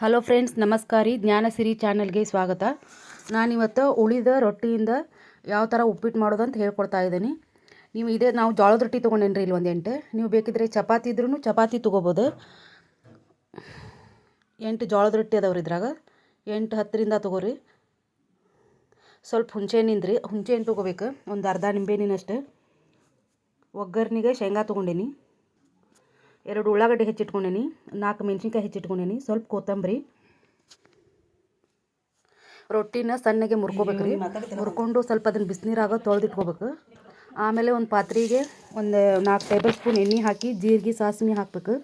Hello friends ನಮಸ್ಕಾರಿ. Jnanasiri ಚಾನಲ್ಗೆ ಸ್ವಾಗತ. ನಾನಿವತ್ತು ಉಳಿದ ರೊಟ್ಟಿಯಿಂದ ಯಾವ ಥರ ಉಪ್ಪಿಟ್ಟು ಮಾಡೋದು ಅಂತ ಹೇಳ್ಕೊಡ್ತಾ ಇದ್ದೀನಿ. ನೀವು ಇದೇ ನಾವು ಜೋಳದ ರೊಟ್ಟಿ ತೊಗೊಂಡೇನ್ರಿ ಇಲ್ಲಿ ಒಂದು ಎಂಟು ನೀವು ಬೇಕಿದ್ರೆ ಚಪಾತಿ ಇದ್ರೂ ಚಪಾತಿ ತೊಗೋಬೋದು. ಎಂಟು ಜೋಳದ ರೊಟ್ಟಿ ಅದಾವ್ರಿ ಇದ್ರಾಗ. ಎಂಟು ಹತ್ತರಿಂದ ತೊಗೋರಿ. ಸ್ವಲ್ಪ ಹುಂಚೆಹಣ್ಣಿಂದ ರೀ ಹುಂಚೆಹಣ್ಣು ತೊಗೋಬೇಕು. ಒಂದು ಅರ್ಧ ನಿಂಬೆಹಣ್ಣಿನಷ್ಟು ಒಗ್ಗರ್ನಿಗೆ ಶೇಂಗಾ ತೊಗೊಂಡೇನಿ. ಎರಡು ಉಳ್ಳಾಗಡ್ಡೆ ಹೆಚ್ಚಿಟ್ಕೊಂಡೇನಿ ನಾಲ್ಕು ಮೆಣಸಿನ್ಕಾಯಿ ಹೆಚ್ಚಿಟ್ಕೊಂಡೇನಿ ಸ್ವಲ್ಪ ಕೊತ್ತಂಬರಿ. ರೊಟ್ಟಿನ ಸಣ್ಣಗೆ ಮುರ್ಕೋಬೇಕು ರೀ ಮುರ್ಕೊಂಡು ಸ್ವಲ್ಪ ಅದನ್ನು ಬಿಸಿನೀರಾಗ ತೊಳೆದಿಟ್ಕೋಬೇಕು. ಆಮೇಲೆ ಒಂದು ಪಾತ್ರೆಗೆ ಒಂದು ನಾಲ್ಕು ಟೇಬಲ್ ಸ್ಪೂನ್ ಎಣ್ಣೆ ಹಾಕಿ ಜೀರಿಗೆ ಸಾಸಿವೆ ಹಾಕ್ಬೇಕು.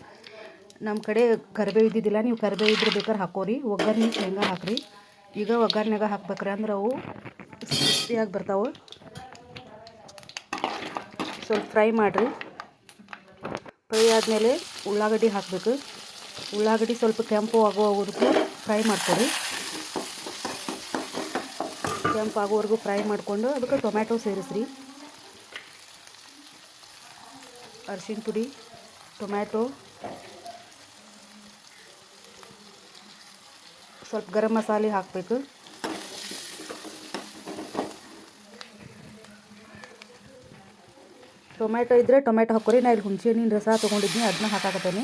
ನಮ್ಮ ಕಡೆ ಕರಿಬೇವು ಇದ್ದಿದ್ದಿಲ್ಲ ನೀವು ಕರಿಬೇವು ಇದ್ರೆ ಬೇಕಾದ್ರೆ ಹಾಕೋರಿ. ಒಗ್ಗರಣೆ ಶೇಂಗಾ ಹಾಕ್ರಿ. ಈಗ ಒಗ್ಗರ್ನ್ಯಾಗ ಹಾಕ್ಬೇಕ್ರಿ ಅಂದ್ರೆ ಅವು ಕ್ರಿಸ್ಪಿಯಾಗಿ ಬರ್ತಾವೆ. ಸ್ವಲ್ಪ ಫ್ರೈ ಮಾಡಿರಿ. ಫ್ರೈ ಆದಮೇಲೆ ಉಳ್ಳಾಗಡ್ಡಿ ಹಾಕಬೇಕು. ಉಳ್ಳಾಗಡ್ಡಿ ಸ್ವಲ್ಪ ಕೆಂಪು ಆಗುವವರೆಗೂ ಫ್ರೈ ಮಾಡ್ಕೊಡಿ. ಕೆಂಪು ಆಗೋವರೆಗೂ ಫ್ರೈ ಮಾಡಿಕೊಂಡು ಅದಕ್ಕೆ ಟೊಮ್ಯಾಟೊ ಸೇರಿಸ್ರಿ. ಅರಿಶಿನ ಪುಡಿ, ಟೊಮ್ಯಾಟೊ. ಸ್ವಲ್ಪ ಗರಂ ಮಸಾಲೆ ಹಾಕಬೇಕು. ಟೊಮ್ಯಾಟೊ ಇದ್ದರೆ ಟೊಮೆಟೊ ಹಾಕೋರಿ ನಾ ಇಲ್ಲಿ ಹುಣಸೆ ಹಣ್ಣಿನ ರಸ ತೊಗೊಂಡಿದ್ನಿ ಅದನ್ನ ಹಾಕಾಕತ್ತೇನೆ.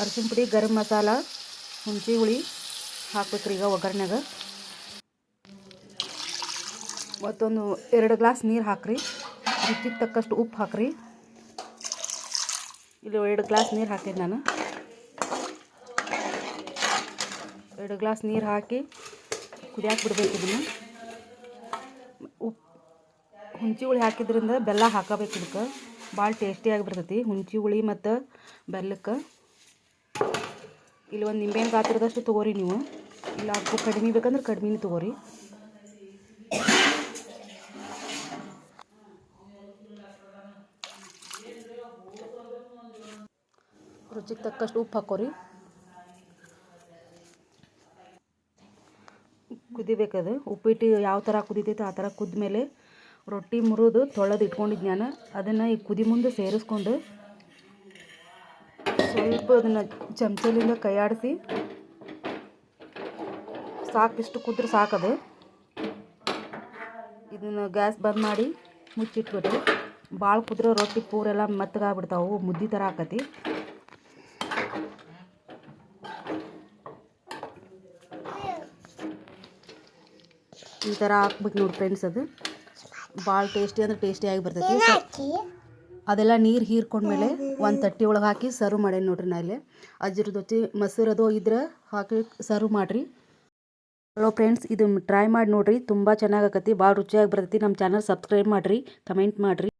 ಅರಿಶಿನ ಪುಡಿ, ಗರಂ ಮಸಾಲ, ಹುಣಸೆ ಹುಳಿ ಹಾಕ್ಬೇಕ್ರಿ ಈಗ ಒಗ್ಗರಣೆಗೆ. ಮತ್ತೊಂದು ಎರಡು ಗ್ಲಾಸ್ ನೀರು ಹಾಕ್ರಿ. ರುಚಿಗೆ ತಕ್ಕಷ್ಟು ಉಪ್ಪು ಹಾಕ್ರಿ. ಇಲ್ಲಿ ಎರಡು ಗ್ಲಾಸ್ ನೀರು ಹಾಕಿದ್ದು ನಾನು. ಎರಡು ಗ್ಲಾಸ್ ನೀರು ಹಾಕಿ ಕುದಿಯಾಕೆ ಬಿಡ್ಬೇಕು ಇದನ್ನು. ಹುಂಚಿ ಹುಳಿ ಹಾಕಿದ್ರಿಂದ ಬೆಲ್ಲ ಹಾಕಬೇಕು ಇದಕ್ಕೆ. ಭಾಳ ಟೇಸ್ಟಿಯಾಗಿ ಬರ್ತೈತಿ. ಹುಂಚಿ ಹುಳಿ ಮತ್ತು ಬೆಲ್ಲಕ್ಕೆ. ಇಲ್ಲಿ ಒಂದು ನಿಂಬೆಹಣ್ಣು ಗಾತ್ರದಷ್ಟು ತೊಗೋರಿ ನೀವು. ಇಲ್ಲ ಅದು ಕಡಿಮೆ ಬೇಕಂದ್ರೆ ಕಡಿಮೆನೇ ತೊಗೋರಿ. ರುಚಿಗೆ ತಕ್ಕಷ್ಟು ಉಪ್ಪು ಹಾಕೋರಿ. ಕುದಿಬೇಕದು. ಉಪ್ಪಿಟ್ಟು ಯಾವ ಥರ ಕುದಿತೈತೆ ಆ ಥರ ಕುದ್ಮೇಲೆ ರೊಟ್ಟಿ ಮುರಿದು ತೊಳೆದು ಇಟ್ಕೊಂಡಿದ್ದು ನಾನು. ಅದನ್ನು ಈ ಕುದಿ ಮುಂದೆ ಸೇರಿಸ್ಕೊಂಡು ಸ್ವಲ್ಪ ಅದನ್ನು ಚಮಚಲಿಂದ ಕೈಯಾಡಿಸಿ. ಸಾಕಿಷ್ಟು ಕುದ್ರೆ ಸಾಕದು. ಇದನ್ನು ಗ್ಯಾಸ್ ಬಂದ್ ಮಾಡಿ ಮುಚ್ಚಿಟ್ಬಿಟ್ಟು ಭಾಳ ಕುದ್ರೆ ರೊಟ್ಟಿ ಪೂರೆಲ್ಲ ಮೆತ್ತಗಾಗ್ಬಿಡ್ತಾವೆ. ಮುದ್ದೆ ಥರ ಆಕತಿ. ಈ ಥರ ಹಾಕ್ಬೇಕು ನೋಡಿ ಫ್ರೆಂಡ್ಸ್ ಅದು. ಭಾಳ ಟೇಸ್ಟಿ ಅಂದ್ರೆ ಟೇಸ್ಟಿಯಾಗಿ ಬರ್ತೈತಿ. ಅದೆಲ್ಲ ನೀರು ಹೀರ್ಕೊಂಡ್ಮೇಲೆ ಒಂದು ತಟ್ಟಿ ಒಳಗೆ ಹಾಕಿ ಸರ್ವ್ ಮಾಡೇನಿ ನೋಡ್ರಿ ನಾ ಇಲ್ಲಿ. ಅಜ್ಜಿರ ಜೊತೆ ಮೊಸರು ಅದು ಇದ್ರೆ ಹಾಕಿ ಸರ್ವ್ ಮಾಡಿರಿ. ಹಲೋ ಫ್ರೆಂಡ್ಸ್ ಇದು ಟ್ರೈ ಮಾಡಿ ನೋಡಿರಿ ತುಂಬ ಚೆನ್ನಾಗಿ ಆಕತಿ ಭಾಳ ರುಚಿಯಾಗಿ ಬರ್ತೈತಿ. ನಮ್ಮ ಚಾನಲ್ ಸಬ್ಸ್ಕ್ರೈಬ್ ಮಾಡಿರಿ ಕಮೆಂಟ್ ಮಾಡಿರಿ.